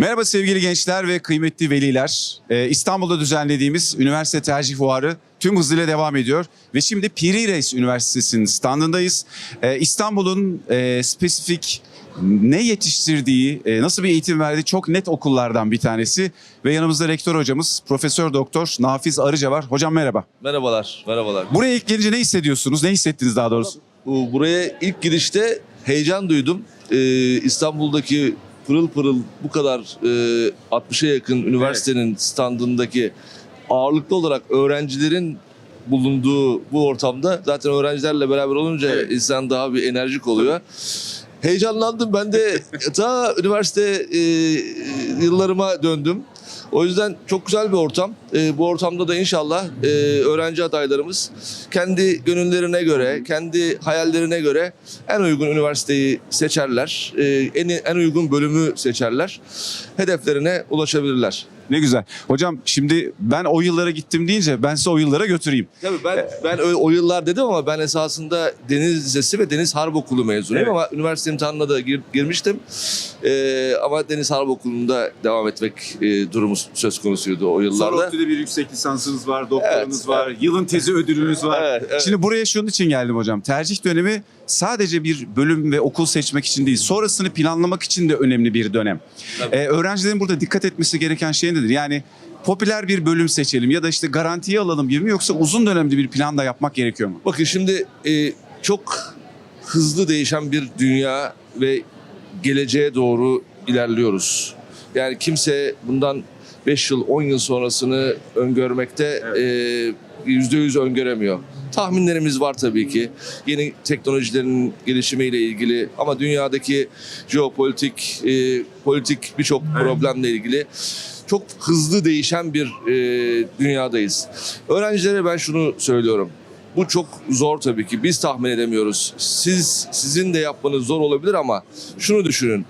Merhaba sevgili gençler ve kıymetli veliler. Ee, İstanbul'da düzenlediğimiz üniversite tercih fuarı tüm hızıyla devam ediyor. Ve şimdi Piri Reis Üniversitesi'nin standındayız. Ee, İstanbul'un e, spesifik ne yetiştirdiği, e, nasıl bir eğitim verdiği çok net okullardan bir tanesi. Ve yanımızda rektör hocamız Profesör Doktor Nafiz Arıca var. Hocam merhaba. Merhabalar, merhabalar. Buraya ilk gelince ne hissediyorsunuz? Ne hissettiniz daha doğrusu? Bu- Buraya ilk girişte heyecan duydum. Ee, İstanbul'daki pırıl pırıl bu kadar e, 60'a yakın üniversitenin standındaki ağırlıklı olarak öğrencilerin bulunduğu bu ortamda zaten öğrencilerle beraber olunca insan daha bir enerjik oluyor. Heyecanlandım. Ben de ta üniversite e, yıllarıma döndüm. O yüzden çok güzel bir ortam. E, bu ortamda da inşallah e, öğrenci adaylarımız kendi gönüllerine göre, kendi hayallerine göre en uygun üniversiteyi seçerler. E, en, en uygun bölümü seçerler. Hedeflerine ulaşabilirler. Ne güzel. Hocam şimdi ben o yıllara gittim deyince ben size o yıllara götüreyim. Tabii ben ben o, o yıllar dedim ama ben esasında Deniz Lisesi ve Deniz Harp Okulu mezunuyum Evet. ama üniversite imtihanına da gir- girmiştim. Ee, ama Deniz Harp Okulu'nda devam etmek e, durumu söz konusuydu o yıllarda. Sonra ODTÜ'de bir yüksek lisansınız var, doktoranız Evet, var, yılın tezi ödülünüz var. Evet, evet. Şimdi buraya şunun için geldim hocam. Tercih dönemi sadece bir bölüm ve okul seçmek için değil, sonrasını planlamak için de önemli bir dönem. Tabii. Ee, öğrencilerin burada dikkat etmesi gereken şey nedir? Yani popüler bir bölüm seçelim ya da işte garantiye alalım gibi mi yoksa uzun dönemli bir plan da yapmak gerekiyor mu? Bakın şimdi e, çok hızlı değişen bir dünya ve geleceğe doğru ilerliyoruz. Yani kimse bundan 5 yıl, 10 yıl sonrasını öngörmekte e, yüzde yüz öngöremiyor. Tahminlerimiz var tabii ki. Yeni teknolojilerin gelişimiyle ilgili ama dünyadaki jeopolitik, e, politik birçok problemle ilgili çok hızlı değişen bir e, dünyadayız. Öğrencilere ben şunu söylüyorum. Bu çok zor tabii ki. Biz tahmin edemiyoruz. Siz sizin de yapmanız zor olabilir ama şunu düşünün.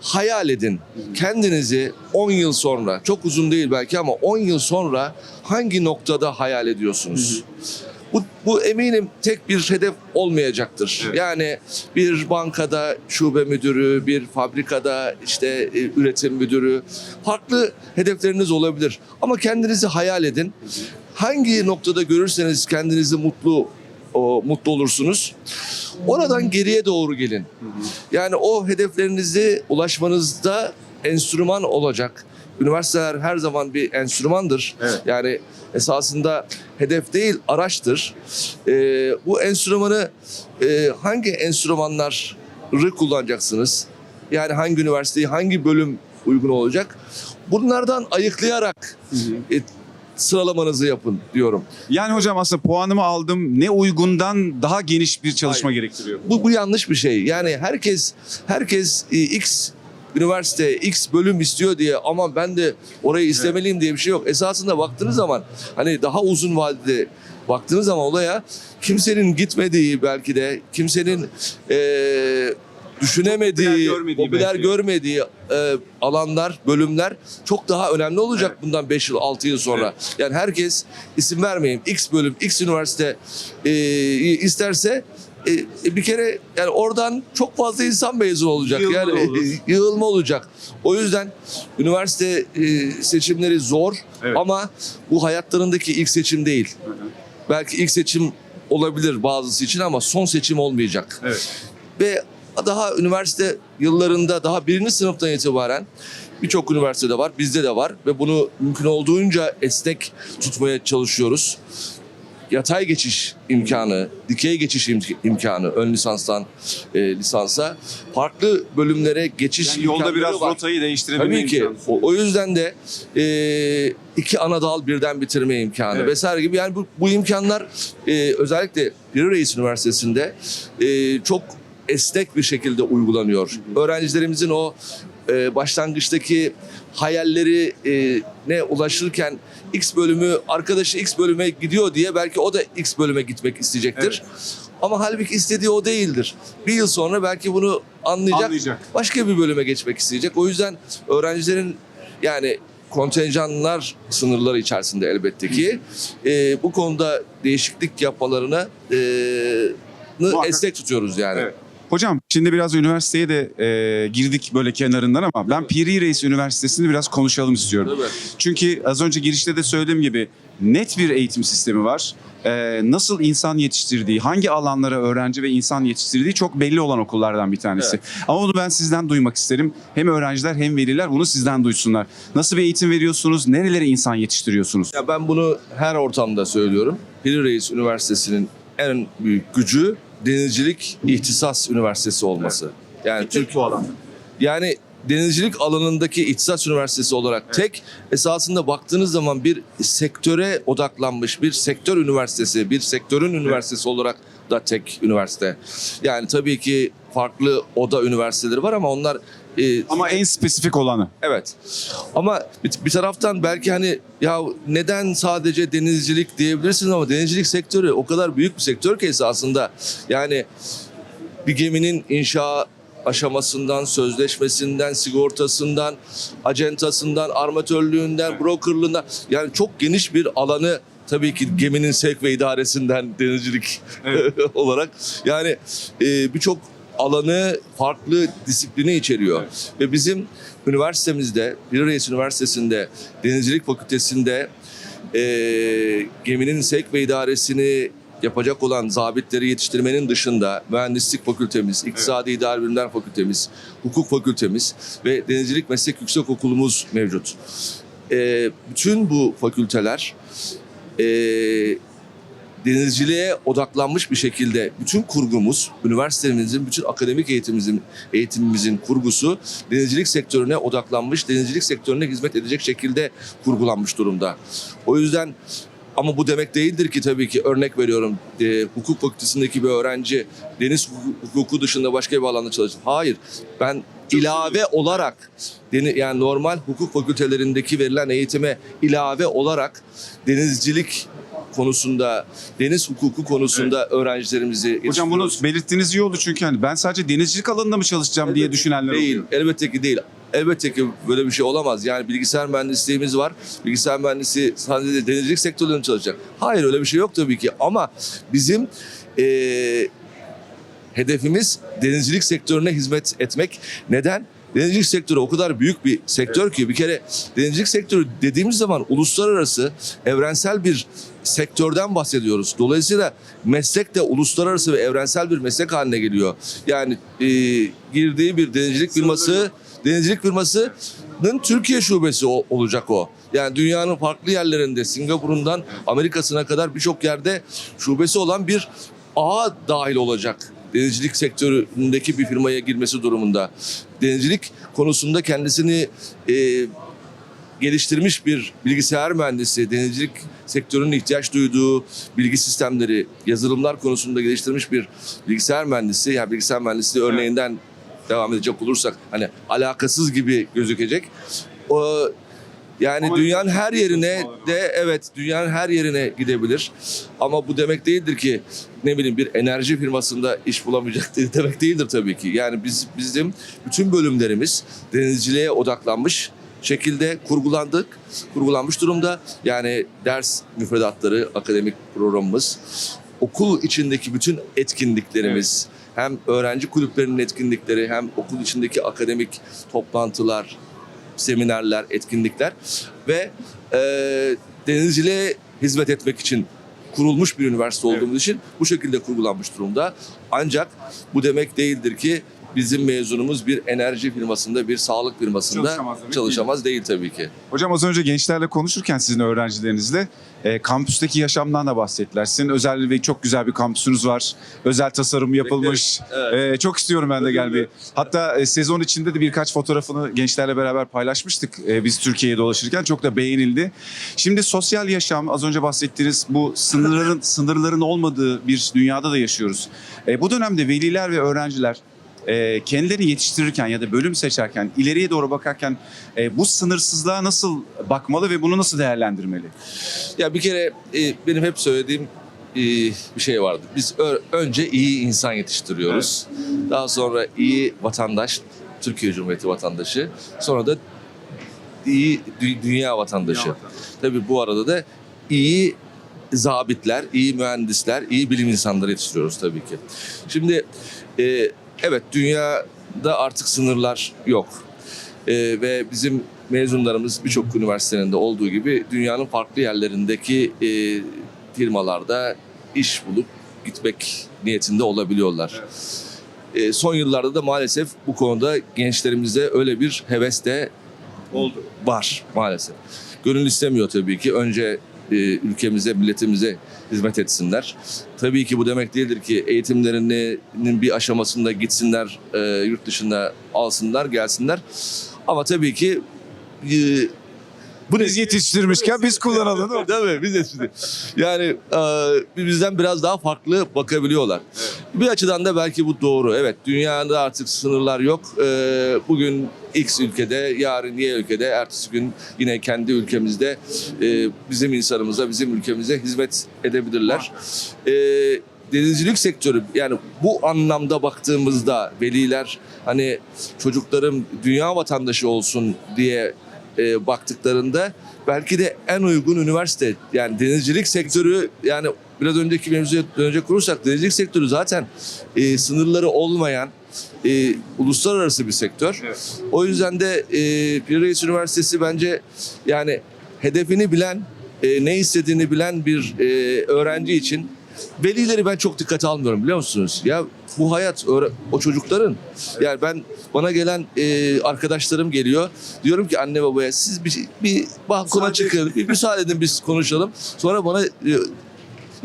Hayal edin. Kendinizi 10 yıl sonra, çok uzun değil belki ama 10 yıl sonra hangi noktada hayal ediyorsunuz? Bu, bu eminim tek bir hedef olmayacaktır. Evet. Yani bir bankada şube müdürü, bir fabrikada işte e, üretim müdürü, farklı hedefleriniz olabilir. Ama kendinizi hayal edin. Hangi noktada görürseniz kendinizi mutlu o, mutlu olursunuz. Oradan geriye doğru gelin. Yani o hedeflerinizi ulaşmanızda enstrüman olacak. Üniversiteler her zaman bir enstrümandır. Evet. Yani esasında hedef değil araçtır. Ee, bu enstrümanı e, hangi enstrümanları kullanacaksınız? Yani hangi üniversiteyi, hangi bölüm uygun olacak? Bunlardan ayıklayarak e, sıralamanızı yapın diyorum. Yani hocam aslında puanımı aldım ne uygundan daha geniş bir çalışma gerektiriyor. Bu, bu yanlış bir şey. Yani herkes herkes e, X üniversite X bölüm istiyor diye ama ben de orayı istemeliyim diye bir şey yok. Esasında baktığınız zaman hani daha uzun vadede baktığınız zaman olaya kimsenin gitmediği belki de kimsenin e, düşünemediği, Popüler görmediği popüler belki. görmediği e, alanlar, bölümler çok daha önemli olacak bundan 5 yıl, 6 yıl sonra. Yani herkes isim vermeyeyim X bölüm, X üniversite e, isterse e, bir kere yani oradan çok fazla insan mezun olacak. Yığılma yani olur. yığılma olacak. O yüzden üniversite e, seçimleri zor Evet. ama bu hayatlarındaki ilk seçim değil. Belki ilk seçim olabilir bazısı için ama son seçim olmayacak. Evet. Ve daha üniversite yıllarında daha birinci sınıftan itibaren birçok üniversitede var, bizde de var ve bunu mümkün olduğunca esnek tutmaya çalışıyoruz. Yatay geçiş imkanı, dikey geçiş im- imkanı ön lisanstan e, lisansa farklı bölümlere geçiş Yani yolda biraz var. rotayı değiştirebilme Tabii ki. O, o yüzden de e, iki ana dal birden bitirme imkanı Evet. vesaire gibi. Yani bu, bu imkanlar e, özellikle Piri Reis Üniversitesi'nde e, çok esnek bir şekilde uygulanıyor. Öğrencilerimizin o e, başlangıçtaki hayalleri e, ne ulaşırken X bölümü arkadaşı X bölüme gidiyor diye belki o da X bölüme gitmek isteyecektir. Ama halbuki istediği o değildir. Bir yıl sonra belki bunu anlayacak, Anlayacak. başka bir bölüme geçmek isteyecek. O yüzden öğrencilerin yani kontenjanlar sınırları içerisinde elbette ki e, bu konuda değişiklik yapmalarını e, esnek tutuyoruz yani. Evet. Hocam şimdi biraz üniversiteye de e, girdik böyle kenarından ama ben Piri Reis Üniversitesi'ni biraz konuşalım istiyorum. Tabii. Çünkü az önce girişte de söylediğim gibi net bir eğitim sistemi var. Ee, nasıl insan yetiştirdiği, hangi alanlara öğrenci ve insan yetiştirdiği çok belli olan okullardan bir tanesi. Ama bunu ben sizden duymak isterim. Hem öğrenciler hem veliler bunu sizden duysunlar. Nasıl bir eğitim veriyorsunuz? Nerelere insan yetiştiriyorsunuz? Ya ben bunu her ortamda söylüyorum. Piri Reis Üniversitesi'nin en büyük gücü denizcilik ihtisas üniversitesi olması. Yani Türk bu alanda. yani denizcilik alanındaki ihtisas üniversitesi olarak tek esasında baktığınız zaman bir sektöre odaklanmış bir sektör üniversitesi, bir sektörün üniversitesi olarak da tek üniversite. Yani tabii ki farklı oda üniversiteleri var ama onlar e, Ama en spesifik olanı. Evet. Ama bir, bir taraftan belki hani ya neden sadece denizcilik diyebilirsiniz ama denizcilik sektörü o kadar büyük bir sektör ki esasında. Yani bir geminin inşa aşamasından, sözleşmesinden, sigortasından, acentasından, armatörlüğünden, brokerlığından yani çok geniş bir alanı tabii ki geminin sevk ve idaresinden denizcilik olarak yani e, birçok alanı farklı disiplini içeriyor. Ve bizim üniversitemizde, Bir Reis Üniversitesi'nde, Denizcilik Fakültesi'nde e, geminin sevk ve idaresini yapacak olan zabitleri yetiştirmenin dışında mühendislik fakültemiz, iktisadi idare bilimler fakültemiz, hukuk fakültemiz ve denizcilik meslek yüksek okulumuz mevcut. E, bütün bu fakülteler e, denizciliğe odaklanmış bir şekilde bütün kurgumuz, üniversitemizin, bütün akademik eğitimimizin, eğitimimizin kurgusu denizcilik sektörüne odaklanmış, denizcilik sektörüne hizmet edecek şekilde kurgulanmış durumda. O yüzden ama bu demek değildir ki tabii ki örnek veriyorum e, hukuk fakültesindeki bir öğrenci deniz hukuku- dışında başka bir alanda çalışır. Hayır ben ilave olarak deni- yani normal hukuk fakültelerindeki verilen eğitime ilave olarak denizcilik konusunda, deniz hukuku konusunda öğrencilerimizi Hocam bunu yetiştiriyoruz. belirttiğiniz iyi oldu çünkü hani ben sadece denizcilik alanında mı çalışacağım diye düşünenler değil. oluyor. Elbette ki değil. Elbette ki böyle bir şey olamaz. Yani bilgisayar mühendisliğimiz var. Bilgisayar mühendisi sadece denizcilik sektöründe çalışacak. Hayır öyle bir şey yok tabii ki. Ama bizim eee, hedefimiz denizcilik sektörüne hizmet etmek. Neden? Denizcilik sektörü o kadar büyük bir sektör ki bir kere denizcilik sektörü dediğimiz zaman uluslararası evrensel bir sektörden bahsediyoruz. Dolayısıyla meslek de uluslararası ve evrensel bir meslek haline geliyor. Yani e, girdiği bir denizcilik firması, denizcilik firmasının Türkiye şubesi olacak o. Yani dünyanın farklı yerlerinde Singapur'undan Amerika'sına kadar birçok yerde şubesi olan bir ağa dahil olacak denizcilik sektöründeki bir firmaya girmesi durumunda. Denizcilik konusunda kendisini e, geliştirmiş bir bilgisayar mühendisi, denizcilik sektörünün ihtiyaç duyduğu bilgi sistemleri, yazılımlar konusunda geliştirmiş bir bilgisayar mühendisi, yani bilgisayar mühendisliği örneğinden devam edecek olursak hani alakasız gibi gözükecek. O yani dünyanın her yerine de evet dünyanın her yerine gidebilir. Ama bu demek değildir ki ne bileyim bir enerji firmasında iş bulamayacak demek değildir tabii ki. Yani biz bizim bütün bölümlerimiz denizciliğe odaklanmış şekilde kurgulandık, kurgulanmış durumda. Yani ders müfredatları, akademik programımız, okul içindeki bütün etkinliklerimiz, hem öğrenci kulüplerinin etkinlikleri, hem okul içindeki akademik toplantılar, seminerler, etkinlikler ve e, denizciliğe hizmet etmek için kurulmuş bir üniversite olduğumuz için bu şekilde kurgulanmış durumda. Ancak bu demek değildir ki bizim mezunumuz bir enerji firmasında, bir sağlık firmasında Çalışamaz demek çalışamaz değil tabii ki. Hocam az önce gençlerle konuşurken sizin öğrencilerinizle e, kampüsteki yaşamdan da bahsettiler. Sizin özel ve çok güzel bir kampüsünüz var. Özel tasarım yapılmış. Evet. E, çok istiyorum ben de gelmeyi. Hatta e, sezon içinde de birkaç fotoğrafını gençlerle beraber paylaşmıştık. e, biz Türkiye'ye dolaşırken çok da beğenildi. Şimdi sosyal yaşam az önce bahsettiğiniz bu sınırların sınırların olmadığı bir dünyada da yaşıyoruz. E, bu dönemde veliler ve öğrenciler e, kendilerini yetiştirirken ya da bölüm seçerken, ileriye doğru bakarken e, bu sınırsızlığa nasıl bakmalı ve bunu nasıl değerlendirmeli? Ya bir kere e, benim hep söylediğim e, bir şey vardı. Biz önce iyi insan yetiştiriyoruz. Daha sonra iyi vatandaş, Türkiye Cumhuriyeti vatandaşı. Sonra da iyi dü- dünya vatandaşı. Dünya vatandaşı. Tabii bu arada da iyi zabitler, iyi mühendisler, iyi bilim insanları yetiştiriyoruz tabii ki. Şimdi e, evet dünyada artık sınırlar yok. Ee, ve bizim mezunlarımız birçok üniversitenin de olduğu gibi dünyanın farklı yerlerindeki e, firmalarda iş bulup gitmek niyetinde olabiliyorlar. E, son yıllarda da maalesef bu konuda gençlerimizde öyle bir heves de Oldu. var maalesef. Gönül istemiyor tabii ki. Önce e, ülkemize, milletimize hizmet etsinler. Tabii ki bu demek değildir ki eğitimlerinin bir aşamasında gitsinler, e, yurt dışında alsınlar, gelsinler. Ama tabii ki e, bu Biz yetiştirmişken biz kullanalım değil mi? Mi? Biz şimdi. Yani e, bizden biraz daha farklı bakabiliyorlar. Bir açıdan da belki bu doğru. Evet dünyada artık sınırlar yok. E, bugün X ülkede, yarın Y ülkede, ertesi gün yine kendi ülkemizde e, bizim insanımıza, bizim ülkemize hizmet edebilirler. E, denizcilik sektörü yani bu anlamda baktığımızda veliler hani çocuklarım dünya vatandaşı olsun diye e, baktıklarında belki de en uygun üniversite yani denizcilik sektörü yani biraz önceki mevzuya dönecek olursak denizcilik sektörü zaten e, sınırları olmayan e, uluslararası bir sektör. Evet. O yüzden de e, Pir Reis Üniversitesi bence yani hedefini bilen, e, ne istediğini bilen bir e, öğrenci için velileri ben çok dikkate almıyorum biliyor musunuz? Ya bu hayat o çocukların yani ben bana gelen e, arkadaşlarım geliyor. Diyorum ki anne babaya siz bir, bir balkona çıkın, bir müsaade edin biz konuşalım. Sonra bana e,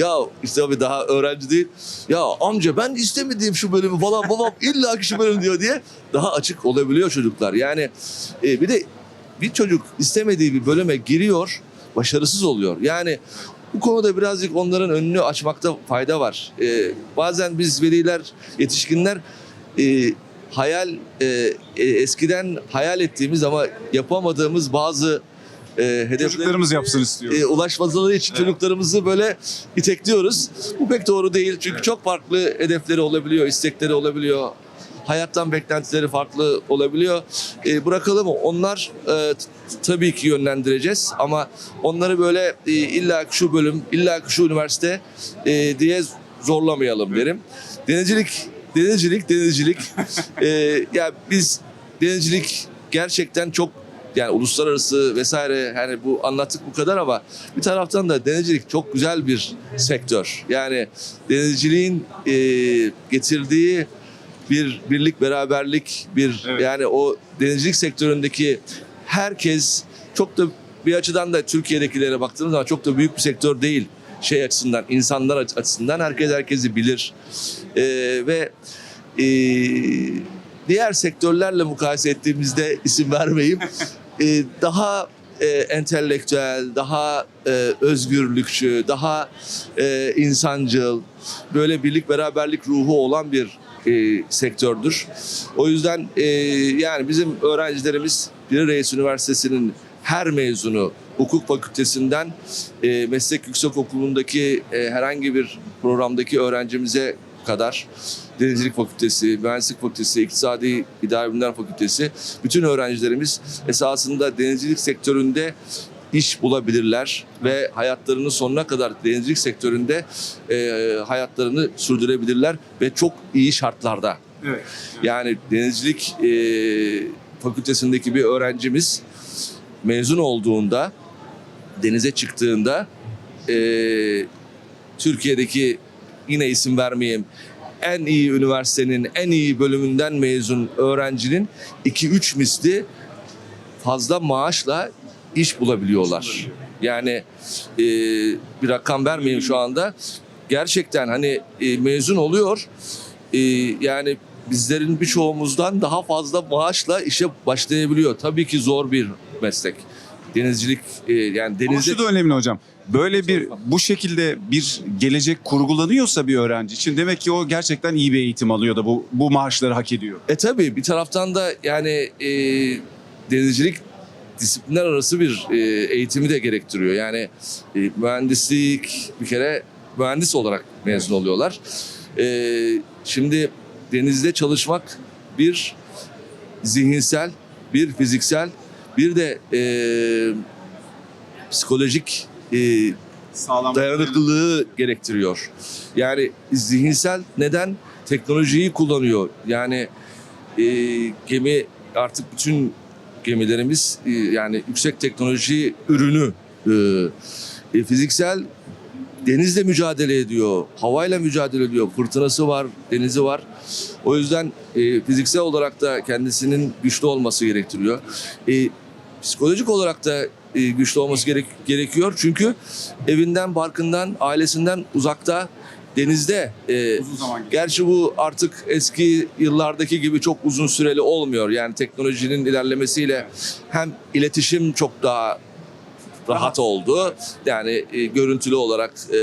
ya işte abi daha öğrenci değil. Ya amca ben istemediğim şu bölümü falan babam illa ki şu bölüm diyor diye daha açık olabiliyor çocuklar. Yani e, bir de bir çocuk istemediği bir bölüme giriyor, başarısız oluyor. Yani bu konuda birazcık onların önünü açmakta fayda var. E, bazen biz veliler, yetişkinler e, hayal e, e, eskiden hayal ettiğimiz ama yapamadığımız bazı e, hedefleri Çocuklarımız yapsın istiyor. e, ulaşmaları için çocuklarımızı böyle itekliyoruz. Bu pek doğru değil çünkü çok farklı hedefleri olabiliyor, istekleri olabiliyor. Hayattan beklentileri farklı olabiliyor. E, bırakalım onlar e, tabii ki yönlendireceğiz ama onları böyle e, illa şu bölüm, illa şu üniversite e, diye zorlamayalım derim. Denizcilik, denizcilik, denizcilik. e, ya biz denizcilik gerçekten çok yani uluslararası vesaire hani bu anlattık bu kadar ama bir taraftan da denizcilik çok güzel bir sektör. Yani denizciliğin e, getirdiği bir birlik beraberlik bir Evet. yani o denizcilik sektöründeki herkes çok da bir açıdan da Türkiye'dekilere baktığımız zaman çok da büyük bir sektör değil şey açısından insanlar aç- açısından herkes herkesi bilir E, ve e, diğer sektörlerle mukayese ettiğimizde isim vermeyeyim e, daha e, entelektüel, daha e, özgürlükçü, daha e, insancıl, böyle birlik beraberlik ruhu olan bir e, sektördür. O yüzden e, yani bizim öğrencilerimiz Piri Reis Üniversitesi'nin her mezunu hukuk fakültesinden e, meslek yüksekokulu'ndaki e, herhangi bir programdaki öğrencimize kadar Denizcilik Fakültesi, Mühendislik Fakültesi, İktisadi İdari Bilimler Fakültesi bütün öğrencilerimiz esasında denizcilik sektöründe iş bulabilirler ve hayatlarının sonuna kadar denizcilik sektöründe e, hayatlarını sürdürebilirler ve çok iyi şartlarda. Evet. Yani denizcilik e, fakültesindeki bir öğrencimiz mezun olduğunda denize çıktığında e, Türkiye'deki yine isim vermeyeyim en iyi üniversitenin en iyi bölümünden mezun öğrencinin 2-3 misli fazla maaşla iş bulabiliyorlar. Yani e, bir rakam vermeyeyim şu anda. Gerçekten hani e, mezun oluyor. E, yani bizlerin birçoğumuzdan daha fazla maaşla işe başlayabiliyor. Tabii ki zor bir meslek. Denizcilik e, yani Ama denizde şu da önemli hocam. Böyle bir bu şekilde bir gelecek kurgulanıyorsa bir öğrenci için demek ki o gerçekten iyi bir eğitim alıyor da bu bu maaşları hak ediyor. E tabii bir taraftan da yani e, denizcilik disiplinler arası bir e, eğitimi de gerektiriyor. Yani e, mühendislik bir kere mühendis olarak mezun oluyorlar. E, şimdi denizde çalışmak bir zihinsel, bir fiziksel, bir de e, psikolojik e, Sağlam. dayanıklılığı gerektiriyor. Yani zihinsel neden? teknolojiyi kullanıyor. Yani e, gemi artık bütün gemilerimiz e, yani yüksek teknoloji ürünü. E, e, fiziksel denizle mücadele ediyor, havayla mücadele ediyor. Fırtınası var, denizi var. O yüzden e, fiziksel olarak da kendisinin güçlü olması gerektiriyor. E, psikolojik olarak da e, güçlü olması gerek, gerekiyor. Çünkü evinden, barkından, ailesinden uzakta, denizde e, Uzun zaman geçti. Gerçi bu artık eski yıllardaki gibi çok uzun süreli olmuyor. Yani teknolojinin ilerlemesiyle hem iletişim çok daha rahat oldu. Yani e, görüntülü olarak e,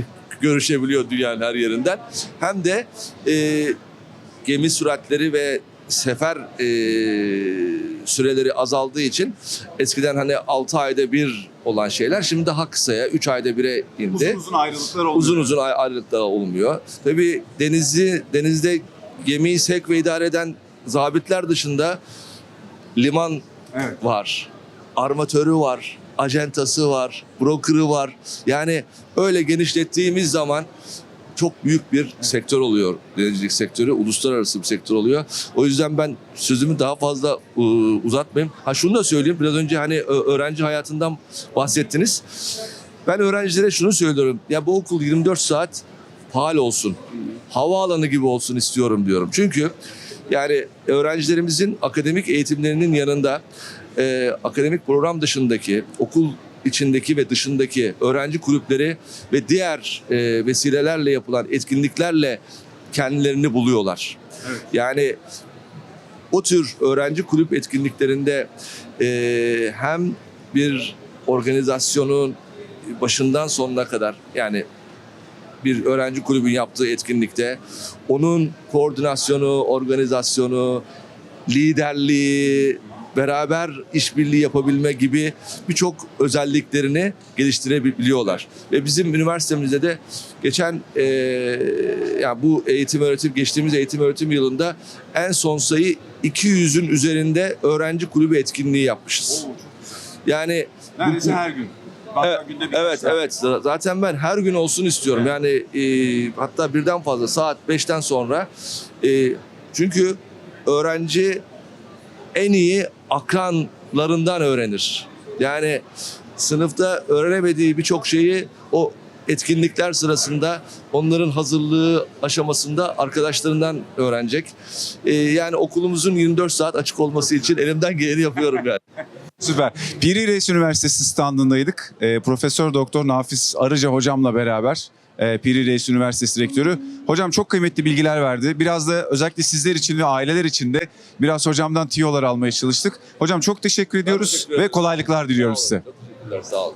görüşebiliyor dünyanın her yerinden. Hem de e, gemi süratleri ve sefer e, süreleri azaldığı için eskiden hani 6 ayda bir olan şeyler şimdi daha kısaya 3 ayda bire indi Uzun uzun ayrılıklar oluyor. uzun uzun ay- ayrılıklar olmuyor. Tabii denizci denizde gemiyi sevk ve idare eden zabitler dışında liman Evet. var, armatörü var, ajentası var, broker'ı var. Yani öyle genişlettiğimiz zaman çok büyük bir sektör oluyor denizcilik sektörü, uluslararası bir sektör oluyor. O yüzden ben sözümü daha fazla e, uzatmayayım. Ha şunu da söyleyeyim, biraz önce hani öğrenci hayatından bahsettiniz. Ben öğrencilere şunu söylüyorum. Ya bu okul 24 saat faal olsun. Havaalanı gibi olsun istiyorum diyorum. Çünkü yani öğrencilerimizin akademik eğitimlerinin yanında e, akademik program dışındaki okul içindeki ve dışındaki öğrenci kulüpleri ve diğer e, vesilelerle yapılan etkinliklerle kendilerini buluyorlar. Evet. Yani o tür öğrenci kulüp etkinliklerinde e, hem bir organizasyonun başından sonuna kadar yani bir öğrenci kulübün yaptığı etkinlikte onun koordinasyonu, organizasyonu, liderliği, beraber işbirliği yapabilme gibi birçok özelliklerini geliştirebiliyorlar. Ve bizim üniversitemizde de geçen eee yani bu eğitim öğretim geçtiğimiz eğitim öğretim yılında en son sayı 200'ün üzerinde öğrenci kulübü etkinliği yapmışız. Yani Neredeyse her gün. Bazen Evet, Evet, saat. evet. Zaten ben her gün olsun istiyorum. Yani e, hatta birden fazla saat 5'ten sonra. E, çünkü öğrenci en iyi akranlarından öğrenir. Yani sınıfta öğrenemediği birçok şeyi o etkinlikler sırasında onların hazırlığı aşamasında arkadaşlarından öğrenecek. E, yani okulumuzun 24 saat açık olması için elimden geleni yapıyorum yani. Süper. Piri Reis Üniversitesi standındaydık. Ee, Profesör Doktor Nafiz Arıca hocamla beraber e, Piri Reis Üniversitesi Rektörü. Hocam çok kıymetli bilgiler verdi. Biraz da özellikle sizler için ve aileler için de biraz hocamdan tiyolar almaya çalıştık. Hocam çok teşekkür ediyoruz teşekkür ve kolaylıklar diliyoruz size. Sağ olun.